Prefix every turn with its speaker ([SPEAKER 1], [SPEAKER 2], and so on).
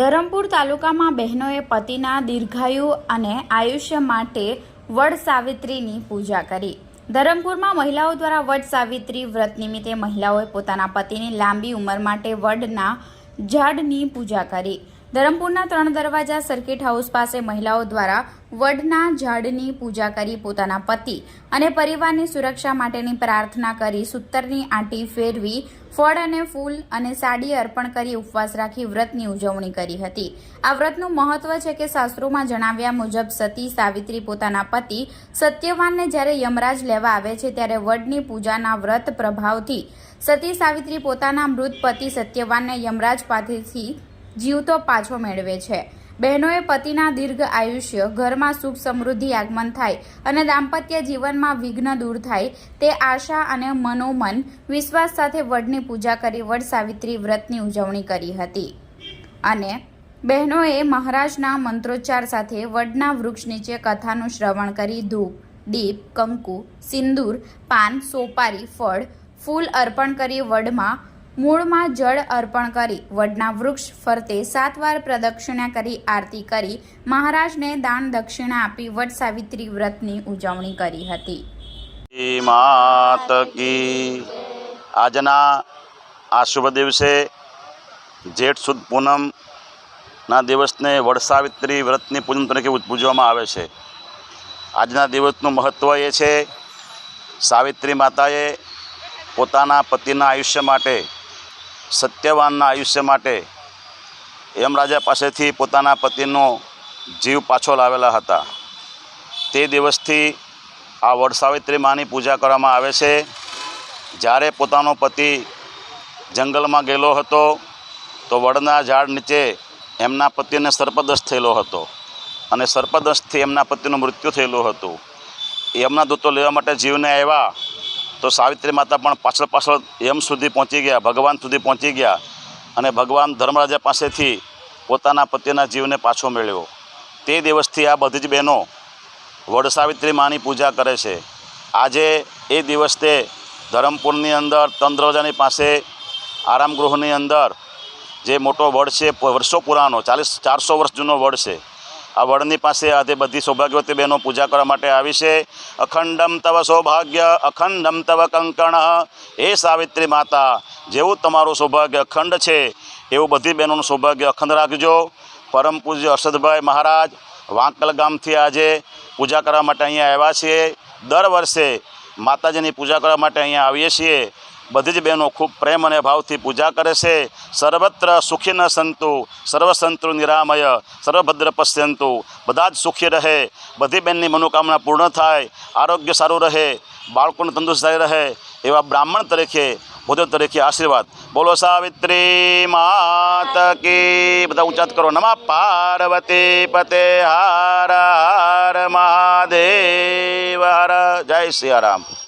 [SPEAKER 1] ધરમપુર તાલુકામાં બહેનોએ પતિના દીર્ઘાયુ અને આયુષ્ય માટે વડ સાવિત્રીની પૂજા કરી. ધરમપુરમાં મહિલાઓ દ્વારા વડ સાવિત્રી વ્રત નિમિત્તે મહિલાઓએ પોતાના પતિની લાંબી ઉંમર માટે વડના ઝાડની પૂજા કરી. ધરમપુરના ત્રણ દરવાજા સર્કિટ હાઉસ પાસે મહિલાઓ દ્વારા વડના ઝાડની પૂજા કરી પોતાના પતિ અને પરિવારની સુરક્ષા માટેની પ્રાર્થના કરી સૂતરની આંટી ફેરવી ફળ અને ફૂલ અને સાડી અર્પણ કરી ઉપવાસ રાખી વ્રતની ઉજવણી કરી હતી. આ વ્રતનું મહત્વ છે કે શાસ્ત્રોમાં જણાવ્યા મુજબ સતી સાવિત્રી પોતાના પતિ સત્યવાનને જ્યારે યમરાજ લેવા આવે છે ત્યારે વડની પૂજાના વ્રત પ્રભાવથી સતી સાવિત્રી પોતાના મૃત પતિ સત્યવાનને યમરાજ પાસેથી જીવતો પાછો મેળવે છે. બહેનોએ પતિના દીર્ઘ આયુષ્ય, ઘરમાં સુખ સમૃદ્ધિ આગમન થાય અને દાંપત્ય જીવનમાં વિઘ્ન દૂર થાય તે આશા અને મનોમન, વિશ્વાસ સાથે વડની પૂજા કરી વડ સાવિત્રી વ્રતની ઉજવણી કરી હતી. અને બહેનોએ મહારાજના મંત્રોચ્ચાર સાથે વડના વૃક્ષ નીચે કથાનું શ્રવણ કરી ધૂપ, દીપ, કંકુ, સિંદૂર, પાન, સોપારી, ફળ, ફૂલ અર્પણ કરી વડમાં મૂળમાં જળ અર્પણ કરી વડના વૃક્ષ ફરતે સાત વાર પ્રદક્ષિણા કરી આરતી કરી મહારાજને દાન દક્ષિણા આપી વડ સાવિત્રી વ્રતની ઉજવણી કરી હતી.
[SPEAKER 2] માત કી આજના આ શુભ દિવસે જેઠ સુદ પૂનમના દિવસને વડસાવિત્રી વ્રતની પૂનમ તરીકે પૂજવામાં આવે છે. આજના દિવસનું મહત્ત્વ એ છે, સાવિત્રી માતાએ પોતાના પતિના આયુષ્ય માટે સત્યવાનના આયુષ્ય માટે યમરાજા પાસેથી પોતાના પતિનો જીવ પાછો લાવેલા હતા. તે દિવસથી આ વડસાવિત્રી માની પૂજા કરવામાં આવે છે. જ્યારે પોતાનો પતિ જંગલમાં ગયેલો હતો, તો વડના ઝાડ નીચે એમના પતિને સર્પદસ્ત થયેલો હતો અને સર્પદશથી એમના પતિનું મૃત્યુ થયેલું હતું. એમના દૂતો લેવા માટે જીવને આવ્યા તો સાવિત્રી માતા પણ પાછળ પાછળ યમ સુધી પહોંચી ગયા, ભગવાન સુધી પહોંચી ગયા અને ભગવાન ધર્મરાજા પાસેથી પોતાના પતિના જીવને પાછો મેળવ્યો. તે દિવસથી આ બધી જ બહેનો વડ સાવિત્રી માની પૂજા કરે છે. આજે એ દિવસે ધરમપુરની અંદર તંદ્રજાની પાસે આરામ ગૃહની અંદર જે મોટો વડ છે, વર્ષો પુરાનો, ચાલીસ ચારસો વર્ષ જૂનો વડ છે. આ વડની પાસે આજે બધી સૌભાગ્યવતી બહેનો પૂજા કરવા માટે આવી છે. અખંડમ તવ સૌભાગ્ય, અખંડમ તવ કંકણ એ સાવિત્રી માતા, જેવું તમારું સૌભાગ્ય અખંડ છે, એવું બધી બહેનોનું સૌભાગ્ય અખંડ રાખજો. પરમ પૂજ્ય અરશદભાઈ મહારાજ વાંકલ ગામથી આજે પૂજા કરવા માટે અહીંયા આવ્યા છીએ. દર વર્ષે માતાજીની પૂજા કરવા માટે અહીંયા આવીએ છીએ. બધી જ બહેનો ખૂબ પ્રેમ અને ભાવથી પૂજા કરે છે. સર્વત્ર સુખી ન સંતુ, સર્વસંતુ નિરામય, સર્વભદ્ર પશ્યંતુ. બધા જ સુખી રહે. બધી બહેનની મનોકામના પૂર્ણ થાય. આરોગ્ય સારું રહે. બાળકોને તંદુરસ્ત રહે. એવા બ્રાહ્મણ તરીકે, ભોજન તરીકે આશીર્વાદ. બોલો સાવિત્રી માત કી. બધા ઉચ્ચાત કરો. નમા પાર્વતી પતે હાર હાર મહાદેવ. હર, જય સિયારામ